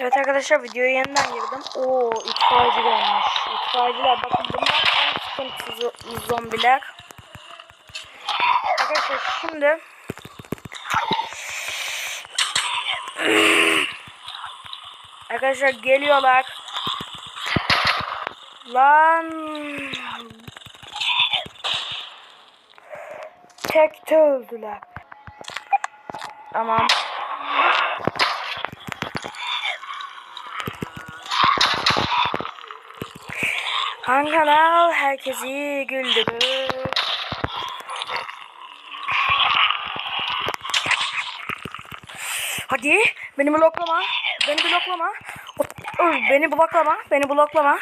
Evet arkadaşlar videoya yeniden girdim. Oo itfaiyeci gelmiş. İtfaiyeciler bakın bunlar en sıkıntılı zombiler. Arkadaşlar şimdi Arkadaşlar geliyorlar. Lan Tekte öldüler. Tamam. Han kanal herkesi güldürür. Hadi beni bloklama. Beni bloklama. Beni bloklama. Beni bloklama.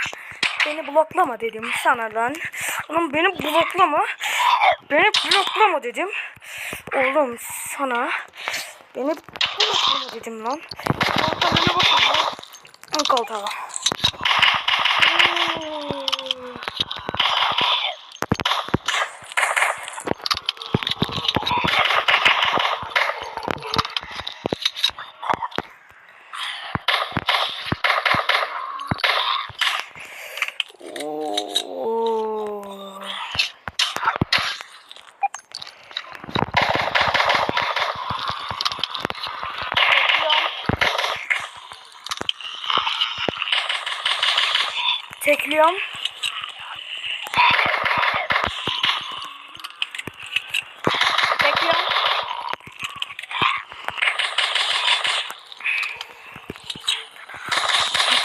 Beni bloklama dedim sana lan. Oğlum beni bloklama. Beni bloklama dedim. Oğlum sana. Beni bloklama dedim lan. Koltuğa beni bloklama. Koltuğa. Tekliyorum. Tekliyorum.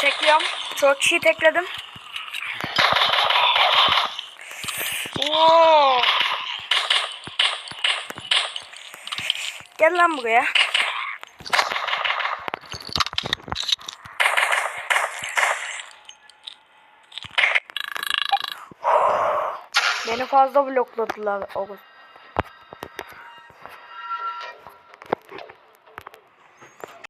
Tekliyorum. Çok kişi tekledim. Oo. Gel lan buraya. Beni fazla blokladılar Oğuz.